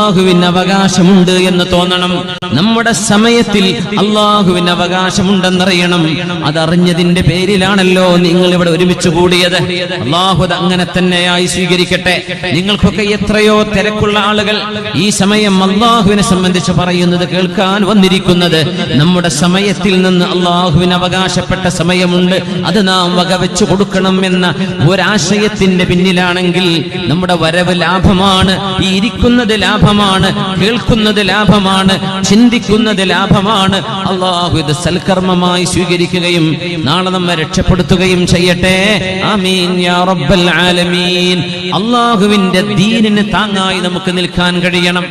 അള്ളാഹുവിന് അവകാശമുണ്ട് എന്ന് തോന്നണം. നമ്മുടെ സമയത്തിൽ അള്ളാഹുവിന് അവകാശമുണ്ടെന്നറിയണം. അതറിഞ്ഞതിന്റെ പേരിലാണല്ലോ നിങ്ങൾ ഇവിടെ ഒരുമിച്ച് കൂടിയത്. അള്ളാഹു അങ്ങനെ തന്നെയായി സ്വീകരിക്കട്ടെ. നിങ്ങൾക്കൊക്കെ എത്രയോ തിരക്കുള്ള ആളുകൾ ഈ സമയം അള്ളാഹുവിനെ സംബന്ധിച്ച് പറയുന്നത് കേൾക്കാൻ വന്നിരിക്കുന്നത്. നമ്മുടെ സമയത്തിൽ നിന്ന് അള്ളാഹുവിന് അവകാശപ്പെട്ട സമയമുണ്ട്. അത് നാം വകവെച്ചു കൊടുക്കണം എന്ന ഒരാശയത്തിന്റെ പിന്നിലാണെങ്കിൽ നമ്മുടെ വരവ് ലാഭമാണ്. ഈ ഇരിക്കുന്നത് ലാഭമാണ് കേൾക്കുന്നത് ലാഭമാണ് ചിന്തിക്കുന്നത് ലാഭമാണ്. അള്ളാഹു ഇത് സൽക്കർമ്മമായി സ്വീകരിക്കുകയും നാളെ നമ്മെ രക്ഷപ്പെടുത്തുകയും ചെയ്യട്ടെ. ആമീൻ യാ റബ്ബൽ ആലമീൻ. അള്ളാഹുവിന്റെ ദീനിന് താങ്ങായി നമുക്ക് നിൽക്കാൻ കഴിയണം.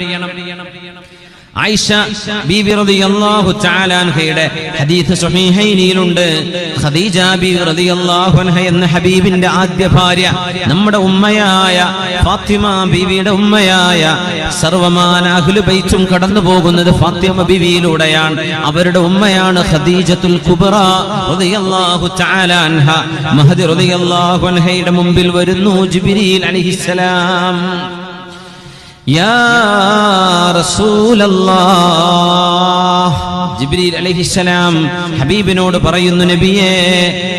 ആയിഷ റളിയല്ലാഹു തആല അൻഹയുടെ ഹദീസ് സ്വഹീഹൈനിയിലുണ്ട്. ഖദീജ റളിയല്ലാഹു അൻഹ എന്ന ഹബീബിന്റെ ആദ്യ ഭാര്യ നമ്മുടെ ഉമ്മയായ ഫാത്തിമ ബീവിയുടെ ഉമ്മയായ സർവമാന അഹ്ലു ബൈത്തും കടന്നു പോകുന്നത് ഫാത്തിമ ബീവിയിലൂടെയാണ്. അവരുടെ ഉമ്മയാണ് ഖദീജത്തുൽ കുബ്ര റളിയല്ലാഹു തആല അൻഹ. മഹദി റളിയല്ലാഹു അൻഹയുടെ മുമ്പിൽ വരുന്നു ജിബ്രീൽ അലൈഹിസ്സലാം. ജിബ്രീൽ ഹബീബിനോട് പറയുന്നു നബിയേ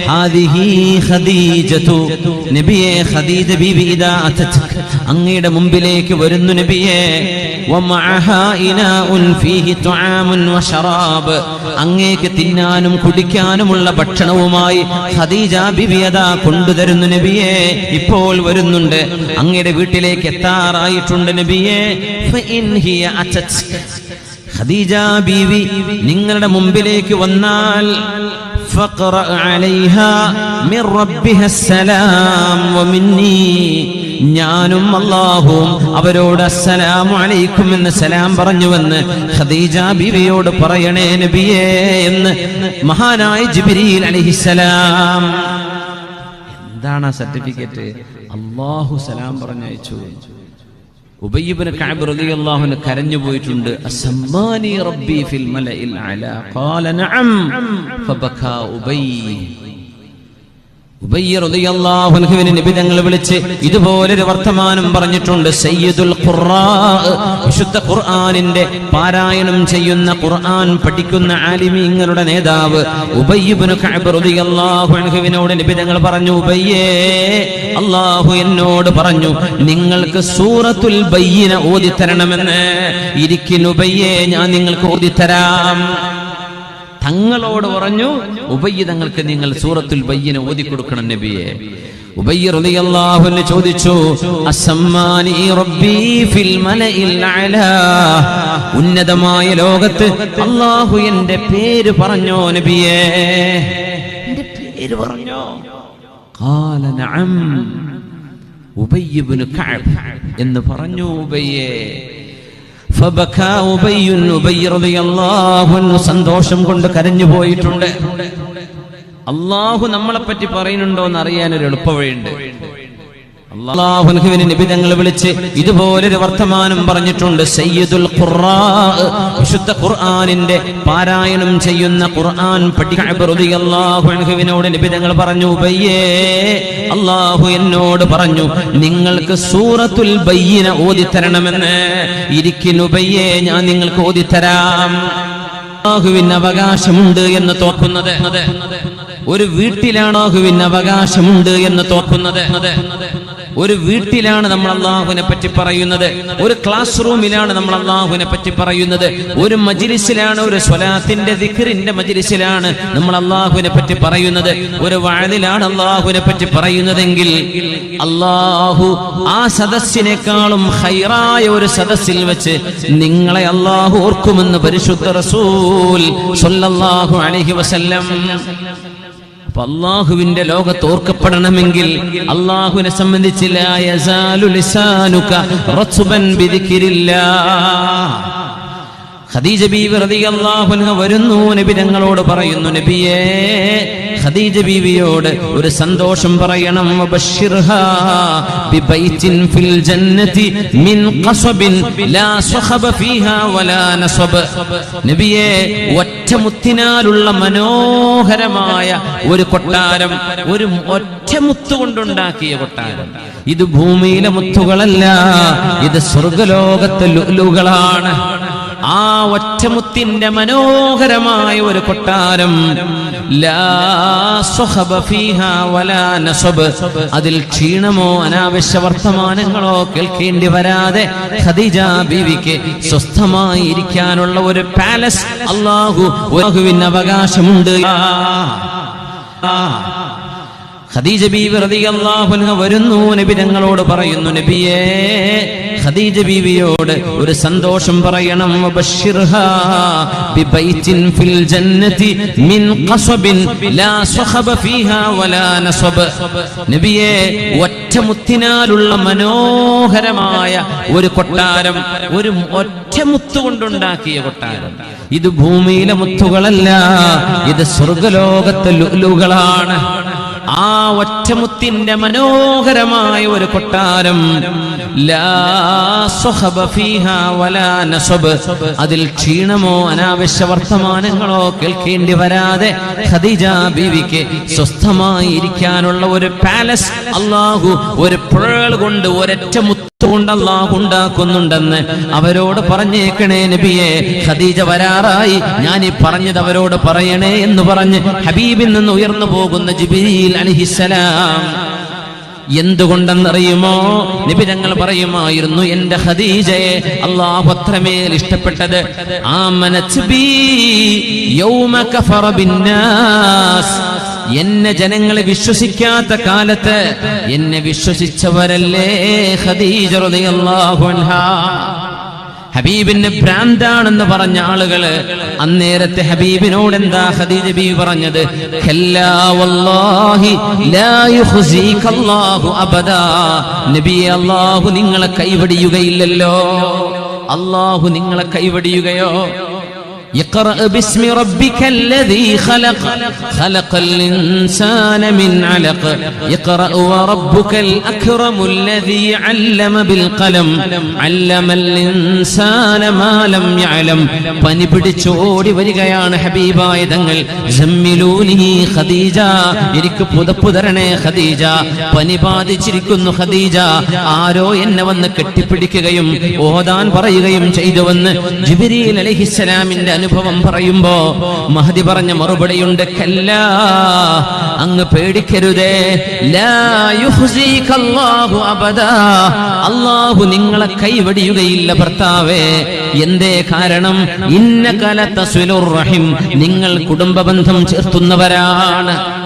ഹാദിഹി ഖദീജതു. നബിയേ ഖദീജ ബീബി ഇദാ അതത് അങ്ങയുടെ മുമ്പിലേക്ക് വരുന്നു നബിയെ. അങ്ങേക്ക് തിന്നാനും കുടിക്കാനുമുള്ള ഭക്ഷണവുമായി ഖദീജ ബിബിയത കൊണ്ടുതരുന്നു നബിയെ. ഇപ്പോൾ വരുന്നുണ്ട്. അങ്ങയുടെ വീട്ടിലേക്ക് എത്താറായിട്ടുണ്ട് നബിയെ. ഖദീജ ബീവി നിങ്ങളുടെ മുമ്പിലേക്ക് വന്നാൽ ഫഖറ ഞാനും അള്ളാഹുവും അവരോട് അസ്സലാമു അലൈക്കും എന്ന് സലാം പറഞ്ഞുവെന്ന് ഖദീജ ബീവിയോട് പറയണേ നബിയേ എന്ന് മഹാനായ ജിബിരിയിൽ അലിഹിസലാം എന്താണ് ആ സർട്ടിഫിക്കറ്റ്? അള്ളാഹു സലാം പറഞ്ഞയച്ചു. ഉബയ്യബിന് കഅബ് റളിയല്ലാഹു കരഞ്ഞു പോയിട്ടുണ്ട്. അസമ്മാനി റബ്ബി ഫിൽ മലഇൽ അലാ. ഖാല നഅം. ഫബക ഉബയ്യ നബി തങ്ങൾ വിളിച്ച് ഇതുപോലൊരു വർത്തമാനം പറഞ്ഞിട്ടുണ്ട്. സയ്യിദുൽ വിശുദ്ധ ഖുർആനിന്റെ പാരായണം ചെയ്യുന്ന ഖുർആൻ പഠിക്കുന്ന ആലിമീങ്ങളുടെ നേതാവ് ഉബയ്യ് ഇബ്നു കഅബ് റളിയല്ലാഹു അൻഹുവിനോട് നബി തങ്ങൾ പറഞ്ഞു ഉബയ്യേ അള്ളാഹു എന്നോട് പറഞ്ഞു നിങ്ങൾക്ക് സൂറത്തുൽ ബയ്യന ഓതിത്തരണമെന്ന്. ഇരിക്കുനുബയ്യേ ഞാൻ നിങ്ങൾക്ക് ഓതിത്തരാം. തങ്ങളോട് പറഞ്ഞു ഉപയ്യതങ്ങൾക്ക് നിങ്ങൾ സൂറത്തുൽ ബയ്യന ഓതി കൊടുക്കണം നബിയെ. ഉബയ്യ റളിയല്ലാഹു അൻഹു ചോദിച്ചു ഉന്നതമായ ലോകത്ത് അള്ളാഹു എന്റെ പേര് പറഞ്ഞോ നബിയേ? പേര് പറഞ്ഞോ? എന്ന് പറഞ്ഞു ഉബയ്യേ ഫബകാ ഉബയ്യുൻ ഉബയ്യ് റളിയല്ലാഹു അൻഹു സന്തോഷം കൊണ്ട് കരഞ്ഞു പോയിട്ടുണ്ട്. അള്ളാഹു നമ്മളെ പറ്റി പറയുന്നുണ്ടോ എന്ന് അറിയാൻ ഒരു എളുപ്പവഴിയുണ്ട്. അള്ളാഹുവിനെ നിബിതങ്ങൾ വിളിച്ച് ഇതുപോലൊരു വർത്തമാനം പറഞ്ഞിട്ടുണ്ട്. സയ്യിദുൽ ഖുറാ വിശുദ്ധ ഖുർആനിന്റെ പാരായണം ചെയ്യുന്ന ഖുർആൻ പഠിക്കാഹുവിനോട് നിബിതങ്ങൾ പറഞ്ഞു ഉബയ്യേ അള്ളാഹു എന്നോട് പറഞ്ഞു നിങ്ങൾക്ക് സൂറത്തുൽ ബയ്യന ഓതിത്തരണമെന്ന്. ഇരിക്കുനുബയ്യേ ഞാൻ നിങ്ങൾക്ക് ഓതിത്തരാം. അള്ളാഹുവിന് അവകാശമുണ്ട് എന്ന് തോക്കുന്നത്. ഒരു വീട്ടിലാണ് അള്ളാഹുവിന് അവകാശമുണ്ട് എന്ന് തോക്കുന്നത്. ഒരു വീട്ടിലാണ് നമ്മൾ അള്ളാഹുവിനെ പറ്റി പറയുന്നത്. ഒരു ക്ലാസ് റൂമിലാണ് നമ്മൾ അള്ളാഹുവിനെ പറ്റി പറയുന്നത്. ഒരു മജിലിസിലാണ് ഒരു സ്വലാത്തിന്റെ ദിഖറിന്റെ മജിലിസിലാണ് നമ്മൾ അള്ളാഹുവിനെ പറ്റി പറയുന്നത്. ഒരു വാഴലിലാണ് അള്ളാഹുവിനെ പറ്റി പറയുന്നതെങ്കിൽ അള്ളാഹു ആ സദസ്സിനേക്കാളും ഹൈറായ ഒരു സദസ്സിൽ വെച്ച് നിങ്ങളെ അള്ളാഹു ഓർക്കുമെന്ന് പരിശുദ്ധ റസൂൽ സല്ലല്ലാഹു അലൈഹി വസല്ലം അള്ളാഹുവിന്റെ ലോകത്ത് ഓർക്കപ്പെടണമെങ്കിൽ അള്ളാഹുവിനെ സംബന്ധിച്ച് ഖദീജ ബീവി റളിയല്ലാഹു അൻഹ വരുന്നു. നബി ഞങ്ങളോട് പറയുന്നു നബിയേ ഖദീജ ബീവിയോട് ഒരു സന്തോഷം പറയണം. വബശ്ശിർഹാ ബിബൈത്തിൻ ഫിൽ ജന്നതി മിൻ ഖസബിൻ ലാ സ്വഖബ ഫീഹാ വലാ നസബ്. നബിയേ ഒറ്റമുത്തിനാലുള്ള മനോഹരമായ ഒരു കൊട്ടാരം ഒരു ഒറ്റമുത്ത് കൊണ്ടുണ്ടാക്കിയ കൊട്ടാരം. ഇത് ഭൂമിയിലെ മുത്തുകളല്ല ഇത് സ്വർഗലോകത്തെ ലുലുകളാണ്. ആ ഒറ്റമുത്തിന്റെ മനോഹരമായ ഒരു കൊട്ടാരം. അതിൽ ക്ഷീണമോ അനാവശ്യ വർത്തമാനങ്ങളോ കേൾക്കേണ്ടി വരാതെ ഖദീജ ബീവിക്ക് സ്വസ്ഥമായി ഇരിക്കാനുള്ള ഒരു പാലസ് അള്ളാഹു അള്ളാഹുവിന് അവകാശമുണ്ട്. ഖദീജ ബീവി റളിയല്ലാഹു അൻഹ വരുന്നു നബി ഞങ്ങളോട് പറയുന്നു നബിയേ ഖദീജ ബീവിയോട് ഒരു സന്തോഷം പറയണം. വബശ്ശിർഹാ ബിബൈത്തിൻ ഫിൽ ജന്നതി മിൻ ഖസബിൻ ലാ സഖബ ഫീഹാ വലാ നസബ്. നബിയേ ഒറ്റമുത്തിനാലുള്ള മനോഹരമായ ഒരു കൊട്ടാരം ഒരു ഒറ്റമുത്ത് കൊണ്ടുണ്ടാക്കിയ കൊട്ടാരം. ഇത് ഭൂമിയിലെ മുത്തുകളല്ല ഇത് സ്വർഗലോകത്തെ ലുലുകളാണ്. ആ ഒറ്റമുത്തിന്റെ മനോഹരമായ ഒരു കൊട്ടാരം. അതിൽ ക്ഷീണമോ അനാവശ്യ വർത്തമാനങ്ങളോ കേൾക്കേണ്ടി വരാതെ ഖദീജ ബീവിക്ക് സ്വസ്ഥമായി ഇരിക്കാനുള്ള ഒരു പാലസ് അള്ളാഹു ഒരു പുഴകൾ കൊണ്ട് ഒരൊറ്റ മുത്തുകൊണ്ട് അള്ളാഹു ഉണ്ടാക്കുന്നുണ്ടെന്ന് അവരോട് പറഞ്ഞേക്കണേ നബിയെ. ഖദീജ വരാറായി. ഞാൻ ഈ പറഞ്ഞത് അവരോട് പറയണേ എന്ന് പറഞ്ഞ് ഹബീബിൽ നിന്ന് ഉയർന്നു പോകുന്ന ജിബിരിൽ അലിഹിസലാം എന്തുകൊണ്ടെന്നറിയുമോ? നിബിരങ്ങൾ പറയുമായിരുന്നു എന്റെ ഖദീജയെ അള്ളാഹു അത്രമേൽ ഇഷ്ടപ്പെട്ടത് ആ യൗമ എന്നെ ജനങ്ങളെ വിശ്വസിക്കാത്ത കാലത്ത് എന്നെ വിശ്വസിച്ചവരല്ലേ ഖദീജ റളിയല്ലാഹു അൻഹാ. ഹബീബിന് ഭ്രാന്താണെന്ന് പറഞ്ഞ ആളുകൾ അന്നേരത്തെ ഹബീബിനോട് എന്താ ഖദീജ ബി പറഞ്ഞത്? "ഖല്ലാ വല്ലാഹി ലാ യുഖ്സീക അല്ലാഹു അബദാ. നബിയെ അല്ലാഹു നിങ്ങളെ കൈവടിയുകയില്ലല്ലോ. അള്ളാഹു നിങ്ങളെ കൈവടിയുകയോ? اقرأ باسم ربك الذي خلق خلق الإنسان من علق اقرأ وربك الأكرم الذي علم بالقلم علم الإنسان ما لم يعلم പനി പിടിച്ചോടി വരികയാണ് ഹബീബായ തങ്ങൾ ജമ്മിലൂനി ഖദീജ എനിക്ക് പുതപ്പ് തരണേ ഖദീജ പനി ബാധിച്ചിരിക്കുന്നു ഖദീജ ആരോ എന്നെ വന്ന് കെട്ടിപ്പിടിക്കുകയും ഓതാൻ പറയുകയും ചെയ്തുവെന്ന് ജിബിരിൽ അലഹിസ്സലാമിന്റെ അനുഭവം പറയുമ്പോ മഹദി പറഞ്ഞ മറുപടിയുണ്ട് കല്ല അങ്ങ് പേടിക്കരുതേ. അള്ളാഹു നിങ്ങളെ കൈവടിയുകയില്ല ഭർത്താവേ. എന്തേ കാരണം? ഇന്ന കലത്തസ്വിലുർ റഹിം. നിങ്ങൾ കുടുംബ ബന്ധം ചേർത്തുന്നവരാണ്.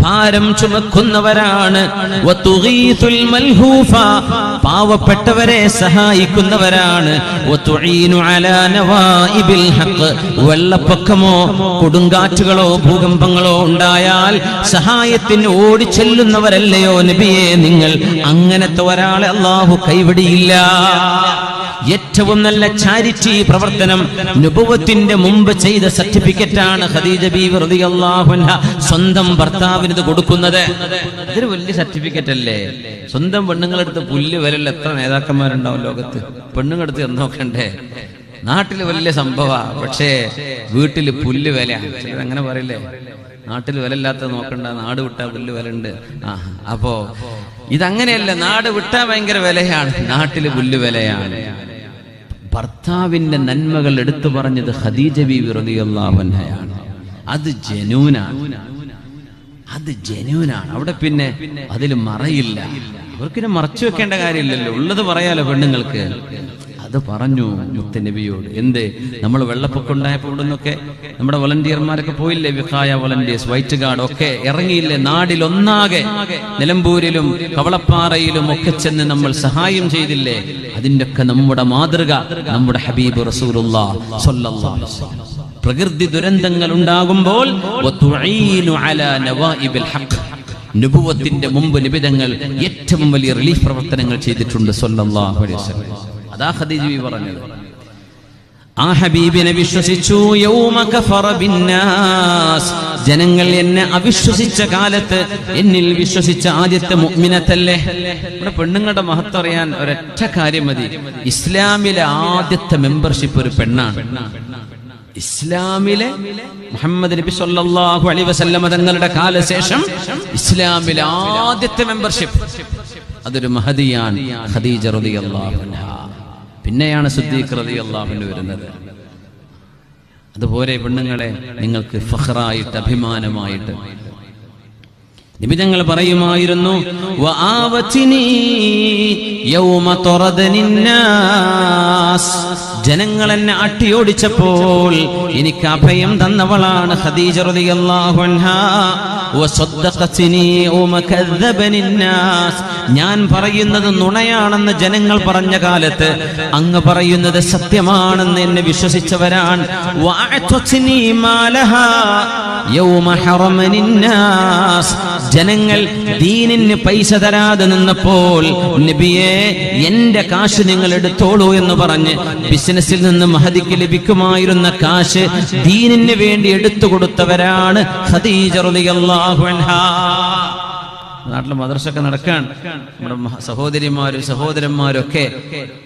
ഭാരം ചുമക്കുന്നവരാണ്. പാവപ്പെട്ടവരെ സഹായിക്കുന്നവരാണ്. വെള്ളപ്പൊക്കമോ കൊടുങ്കാറ്റുകളോ ഭൂകമ്പങ്ങളോ ഉണ്ടായാൽ സഹായത്തിന് ഓടിച്ചെല്ലുന്നവരല്ലയോ നബിയെ നിങ്ങൾ? അങ്ങനത്തെ ഒരാളെ അള്ളാഹു കൈവിടിയില്ല. ഏറ്റവും നല്ല ചാരിറ്റി പ്രവർത്തനം നുപുവത്തിന്റെ മുമ്പ് ചെയ്ത സർട്ടിഫിക്കറ്റ് ആണ് ഖദീജ ബി സ്വന്തം ഭർത്താവിന് ഇത് കൊടുക്കുന്നത്. ഇതൊരു വലിയ സർട്ടിഫിക്കറ്റ് അല്ലേ? സ്വന്തം പെണ്ണുങ്ങളെടുത്ത് പുല്ല് വരല്ല എത്ര നേതാക്കന്മാരുണ്ടാവും ലോകത്ത്? പെണ്ണുങ്ങളെടുത്ത് നോക്കണ്ടേ? നാട്ടിൽ വലിയ സംഭവ. പക്ഷേ വീട്ടിൽ പുല്ല് വില അങ്ങനെ പറയില്ലേ? നാട്ടിൽ വിലയില്ലാത്ത നോക്കണ്ട. നാട് വിട്ടാ പുല്ല് വിലയുണ്ട്. ആ അപ്പോ ഇതങ്ങനെയല്ല നാട് വിട്ടാ ഭയങ്കര വിലയാണ്. നാട്ടിൽ പുല്ല് വിലയാണ്. ഭർത്താവിന്റെ നന്മകൾ എടുത്തു പറഞ്ഞത് ഖദീജ ബി അൻഹയാണ്. അത് ജനൂനാണ്. അത് ജനൂനാണ്. അവിടെ പിന്നെ അതിൽ മറയില്ല. അവർക്കിനെ മറച്ചു വെക്കേണ്ട കാര്യമില്ലല്ലോ. ഉള്ളത് പറയാലോ പെണ്ണുങ്ങൾക്ക്. അത് പറഞ്ഞു മുത്തനബിയോട് എന്ത്? നമ്മൾ വെള്ളപ്പൊക്കം ഉണ്ടായപ്പോൾ ഇവിടെ നിന്നൊക്കെ നമ്മുടെ വളണ്ടിയർമാരൊക്കെ പോയില്ലേ? വിഹായ വളണ്ടിയേഴ്സ് വൈറ്റ് ഗാർഡ് ഒക്കെ ഇറങ്ങിയില്ലേ? നാടിലൊന്നാകെ നിലമ്പൂരിലും കവളപ്പാറയിലും ഒക്കെ ചെന്ന് നമ്മൾ സഹായം ചെയ്തില്ലേ? അതിന്റെ ഒക്കെ നമ്മുടെ മാതൃക നമ്മുടെ ഹബീബ് റസൂലുള്ള പ്രകൃതി ദുരന്തങ്ങൾ ഉണ്ടാകുമ്പോൾ നുബുവത്തിന്റെ മുമ്പ് നിബിധങ്ങൾ ഏറ്റവും വലിയ റിലീഫ് പ്രവർത്തനങ്ങൾ ചെയ്തിട്ടുണ്ട് സല്ലല്ലാഹു അലൈഹി അതാ ഖദീജ പറഞ്ഞത്. ആ ഹബീബിനെ വിശ്വസിച്ചു ജനങ്ങൾ എന്നെ അവിശ്വസിച്ച കാലത്ത് എന്നിൽ വിശ്വസിച്ച ആദ്യത്തെ മുഅ്മിനത്തല്ലേ? നമ്മുടെ പെണ്ണുങ്ങളുടെ മഹത്വം അറിയാൻ ഒരൊറ്റ കാര്യം മതി. ഇസ്ലാമിലെ ആദ്യത്തെ മെമ്പർഷിപ്പ് ഒരു പെണ്ണാണ്. ഇസ്ലാമിലെ മുഹമ്മദ് നബി സല്ലല്ലാഹു അലൈഹി വസല്ലമ തങ്ങളുടെ കാലശേഷം ഇസ്ലാമിലെ ആദ്യത്തെ മെമ്പർഷിപ്പ് അതൊരു മഹദിയാണ് ഖദീജ റളിയല്ലാഹു അൻഹ. പിന്നെയാണ് സുദ്ദീഖ് റളിയല്ലാഹു അള്ളാഹുവിന് വരുന്നത്. അതുപോലെ പെണ്ണുങ്ങളെ നിങ്ങൾക്ക് ഫഹ്റായിട്ട് അഭിമാനമായിട്ട് നിബിതങ്ങൾ പറയുമായിരുന്നു. ജനങ്ങൾ എന്നെ അട്ടിയോടിച്ചപ്പോൾ എനിക്ക് അഭയം തന്നവളാണ് ഖദീജ. ഞാൻ പറയുന്നത് നുണയാണെന്ന് ജനങ്ങൾ പറഞ്ഞ കാലത്ത് അങ്ങ് പറയുന്നത് സത്യമാണെന്ന് എന്നെ വിശ്വസിച്ചവരാണ് ജനങ്ങൾ ദീനിന് പൈസ തരാതെ നിന്നപ്പോൾ നബിയെ എന്റെ കാശ് നിങ്ങൾ എടുത്തോളൂ എന്ന് പറഞ്ഞ് ബിസിനസ്സിൽ നിന്ന് മഹദിക്ക് ലഭിക്കുമായിരുന്ന കാശ് ദീനിന് വേണ്ടി എടുത്തു കൊടുത്തവരാണ് ഖദീജ റളിയല്ലാഹു നാട്ടിൽ മദർസൊക്കെ നടക്കാൻ നമ്മുടെ സഹോദരിമാരും സഹോദരന്മാരും ഒക്കെ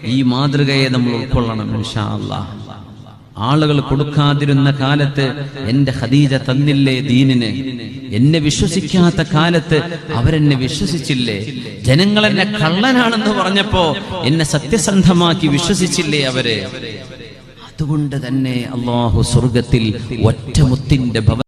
ഈ മാതൃകയെ നമ്മൾ ഉൾക്കൊള്ളണം ഇൻഷാ അല്ലാഹ്. ആളുകൾ കൊടുക്കാതിരുന്ന കാലത്ത് എന്റെ ഖദീജ തന്നില്ലേ ദീനിന്? എന്നെ വിശ്വസിക്കാത്ത കാലത്ത് അവരെന്നെ വിശ്വസിച്ചില്ലേ? ജനങ്ങൾ എന്നെ കള്ളനാണെന്ന് പറഞ്ഞപ്പോ എന്നെ സത്യസന്ധമാക്കി വിശ്വസിച്ചില്ലേ അവർ? അതുകൊണ്ട് തന്നെ അള്ളാഹു സ്വർഗത്തിൽ ഒറ്റമുത്തിന്റെ ഭവ